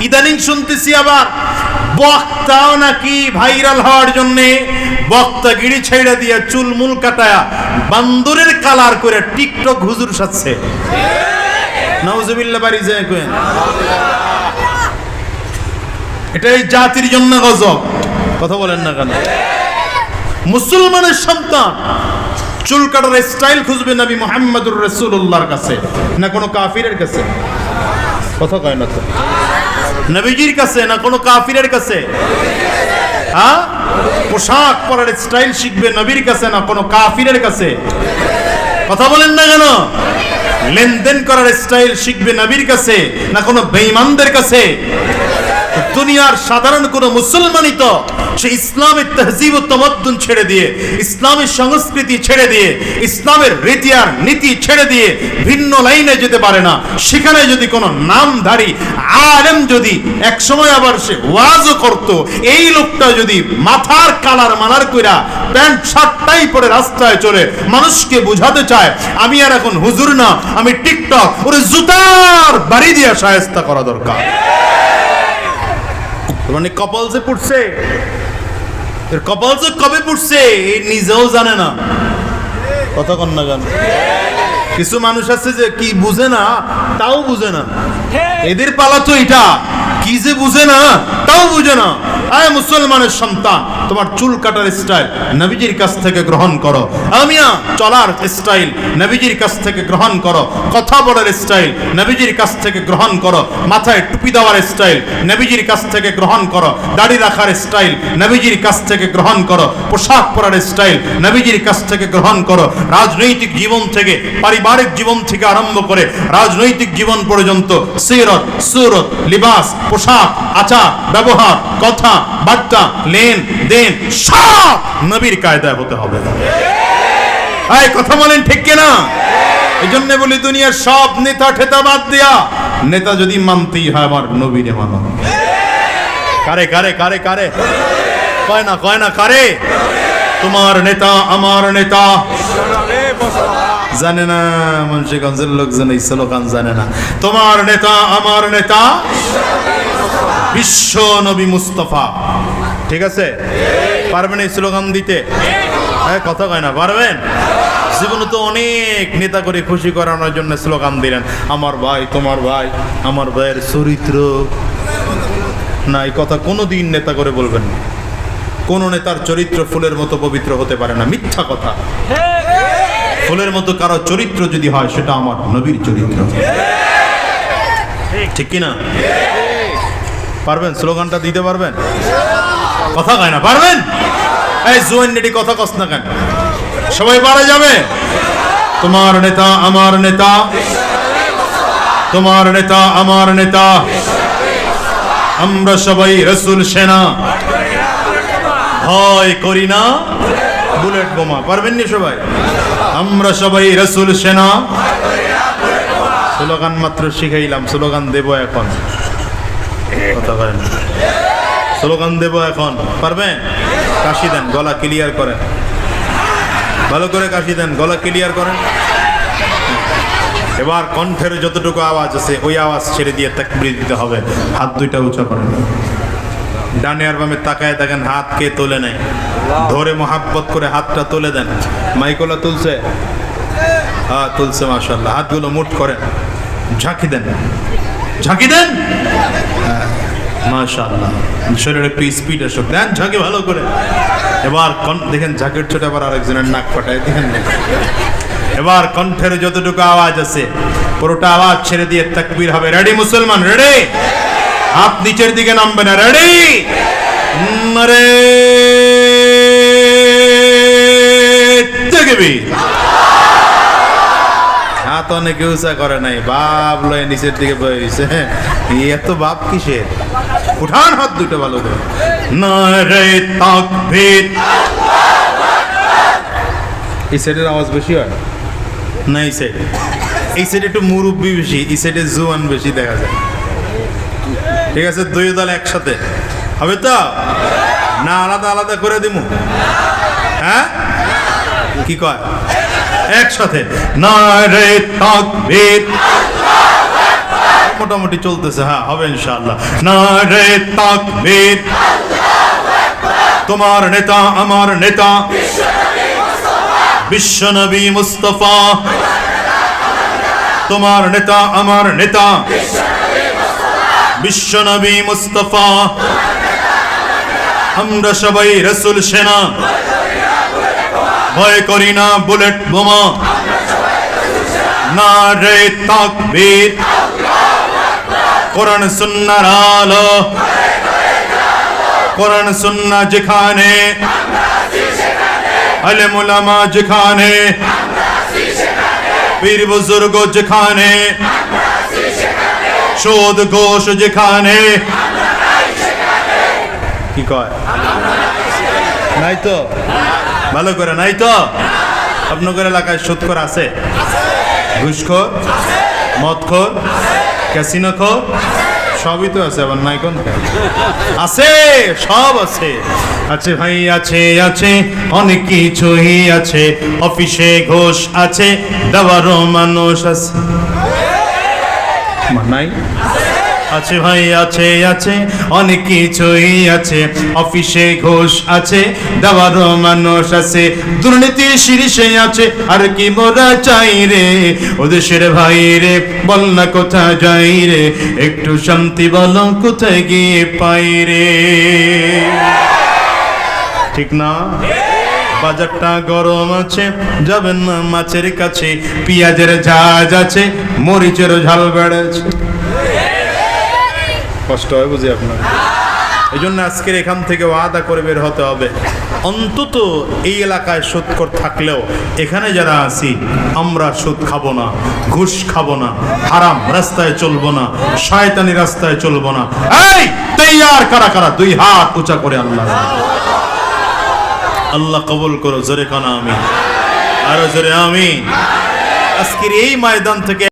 ইদানিং শুনতেছি আবার বক্তাও নাকি ভাইরাল হওয়ার জন্য বক্তা গিড়ি ছেড়ে দিয়ে চুল মুল কাটায়া বান্দরের কালার করে টিকটক হুজুর সাজছে। কেন এটা এই জাতির জন্য গজব। কথা বলেন না কেন? মুসলমানের সন্তান, চুল কাটার স্টাইল খুঁজবে নবী মোহাম্মদুর রসুল্লাহর কাছে, না কোনো কাফিরের কাছে? কথা কয় না তো। নবীজির কাছে না কোনো কাফিরের কাছে? হ্যাঁ? পোশাক পরার স্টাইল শিখবে নবীর কাছে না কোনো কাফিরের কাছে? কথা বলেন না কেন? লেনদেন করার স্টাইল শিখবে নবীর কাছে না কোনো বেঈমানদের কাছে? দুনিয়ার সাধারণ কোনো মুসলমানই তো সে ইসলামের তহজিব তমদ্দুন ছেড়ে দিয়ে, ইসলামের সংস্কৃতি ছেড়ে দিয়ে, ইসলামের রীতি আর নীতি ছেড়ে দিয়ে ভিন্ন লাইনে যেতে পারে না। সেখানে যদি কোনো নামধারী আলেম যদি এক সময় আবার সে ওয়াজও করত, এই লোকটা যদি মাথার কালার মালার কইরা প্যান্ট শার্টটাই পরে রাস্তায় চলে মানুষকে বুঝাতে চায়, আমি আর এখন হুজুর না, আমি টিকটক, ওরে জুতার বাড়ি দিয়ে সায়স্তা করা দরকার। মানে কপাল যে পুড়ছে এর কপাল যে কবে পুড়ছে এই নিজেও জানে না। কথা কন না গান কিছু মানুষ আছে যে কি বুঝে না তাও বুঝে না। এদের পালা তো এটা কি যে বুঝে না? তাও বুঝে না। আয় মুসলমানের সন্তান, তোমার চুল কাটার স্টাইল নবীজির কাছ থেকে গ্রহণ করো। আমিয়া, চলার স্টাইল নবীজির কাছ থেকে গ্রহণ করো। কথা বলার স্টাইল নবীজির কাছ থেকে গ্রহণ করো। মাথায় টুপি দেওয়ার স্টাইল নবীজির কাছ থেকে গ্রহণ করো। দাড়ি রাখার স্টাইল নবীজির কাছ থেকে গ্রহণ করো। পোশাক পরার স্টাইল নবীজির কাছ থেকে গ্রহণ করো। রাজনৈতিক জীবন থেকে, পারিবারিক জীবন থেকে আরম্ভ করে, রাজনৈতিক জীবন পর্যন্ত সিরত, সুরত, লিবাস পোশাক, আচার, ব্যবহার, কথা, বার্তা, লেন, দেন, সব নবীর কায়দায় হতে হবে। এই কথা বলেন ঠিক কিনা? এই জন্য বলি দুনিয়ার সব নেতা ঠেতা বাদ দিয়া, নেতা যদি মানতেই হয় আমার নবীরে মানো। কারে কারে কারে কারে? কয় না কয় না, কারে? তোমার নেতা, আমার নেতা। জানে না, মুন্সিগঞ্জের লোকজন এই স্লোগান জানে না। তোমার নেতা, আমার নেতা? বিশ্ব নবী মুস্তফা। ঠিক আছে? পারবেন এই স্লোগান দিতে? হ্যাঁ কথা কয় না, পারবেন? জীবনে তো অনেক নেতা করে খুশি করানোর জন্য স্লোগান দিলেন। আমার ভাই, তোমার ভাই, আমার ভাইয়ের চরিত্র। না, এই কথা কোনো দিন নেতা করে বলবেন না। কোন নেতার চরিত্র ফুলের মতো পবিত্র হতে পারে না, মিথ্যা কথা। ফুলের মতো কারও চরিত্র যদি হয় সেটা আমার নবীর চরিত্র। ঠিক। কিনা? পারবেন? স্লোগানটা দিতে পারবেন? কথা কয় না পারবেন? এই জোয়েন নেটি কথা কস না কেন? সবাই পারা যাবে? তোমার নেতা আমার নেতা। তোমার নেতা আমার নেতা। আমরা সবাই রসুল সেনা। ভয় করি না। বুলেট বোমা, পারবেন নি সবাই? আমরা সবাই রসুল, সেনা। স্লোগান মাত্র শিখাইলাম, স্লোগান দেব এখন। কথা বলেন। স্লোগান দেব এখন। পারবেন? কাশি দেন, গলা ক্লিয়ার করেন। ভালো করে কাশি দেন, গলা ক্লিয়ার করেন। এবার কণ্ঠের যতটুকু আওয়াজ আছে, ওই আওয়াজ ছেড়ে দিয়ে তাকবির দিতে হবে। হাত দুইটা উঁচা করেন। ডানে আর বামে তাকায় দেখেন, হাত কে তোলে নাই। ধরে মহাব্বত করে হাতটা তুলে দেন। মাইকোলা তুলছে? হ্যাঁ তুলছে মাশাল্লাহ হাতগুলো মুঠ করেন। ঝাঁকি দেন। ঝাঁকি দেন? মাশাল্লাহ শরীরে একটু স্পিড দেন ঝাঁকি ভালো করে। এবার দেখেন, ঝাঁকির ছোট আবার আরেকজনের নাক ফাটায়। দেখেন এবার কণ্ঠের যতটুকু আওয়াজ আছে, পুরোটা আওয়াজ ছেড়ে দিয়ে তাকবীর হবে। রেডি মুসলমান? রেডি হাত নিচের দিকে নামবে না। রেডি তাকবীর হাত অনেকে উঁচা করে নাই, বাপ লয় নিচের দিকে বইছে এত বাপ কিসের? উঠান হাত দুটো ভালো করে নারে তাকবীর। এই সাইডের আওয়াজ বেশি হয়? না, এই সাইড। এই সাইডে একটু মুরব্বি বেশি, এই সাইডে জোয়ান বেশি দেখা যায়। ঠিক আছে, দুই দল একসাথে। হবে তো? না, আলাদা আলাদা করে দিব হ্যাঁ? কি কয়? একসাথে। মোটামুটি চলতেছে হ্যাঁ হবে ইনশাআল্লাহ। না রে তোমার নেতা, আমার নেতা। বিশ্বনবী মুস্তফা। তোমার নেতা, আমার নেতা। বিশ্বনবী মুস্তফা। আমরা সবাই রসুল সেনা। ভয় করি না বুলেট বোমা। না রে তাকবীর। কোরআন সুন্নার আলো। কোরআন সুন্না যেখানে। আলেমুলামা যেখানে। পীর বুজুর্গ যেখানে। শোধ ঘোষ যেখানে। কি কয়? নাই তো? ভালো করে নাই তো? আপনাদের এলাকায় সুৎকর আছে? ঘুষখোর? মদখোর? ক্যাসিনোখোর? সবই তো আছে, আবার নাই কোন আছে, সব আছে। আছে ভাই, আছে আছে, অনেক কিছুই আছে। অফিসে ঘোষ আছে, দেওয়ারও মানুষ আছে। নাই? আছে ভাই, আছে আছে, অনেক কিছুই আছে। অফিসে ঘোষ আছে দেওয়ারও মানুষ আছে, দুর্নীতির শীর্ষে আছে, আর কি মোরা চাই রে? ও দেশের ভাই রে বল না কোথায় যাই রে? একটু শান্তি বলো, কোথায় গিয়ে পাই রে? ঠিক না? বাজারটা গরম আছে, যাবেন না মাছের কাছে, পেঁয়াজের ঝাঁজ আছে, মরিচের ঝাল বেড়েছে। কষ্ট হয় বুঝি আপনার? এই জন্য আজকের এখান থেকে ওয়াদা করে বের হতে হবে। অন্তত এই এলাকায় সুৎকর থাকলেও, এখানে যারা আছি, আমরা সুদ খাব না, ঘুষ খাব না, হারাম রাস্তায় চলবো না, শয়তানি রাস্তায় চলবো না। এই, তৈয়ার কারা কারা, দুই হাত উঁচা করে আল্লাহ। আল্লাহ কবুল করো জোরে কানা আমি আরও জোরে আমি আজকের এই ময়দান থেকে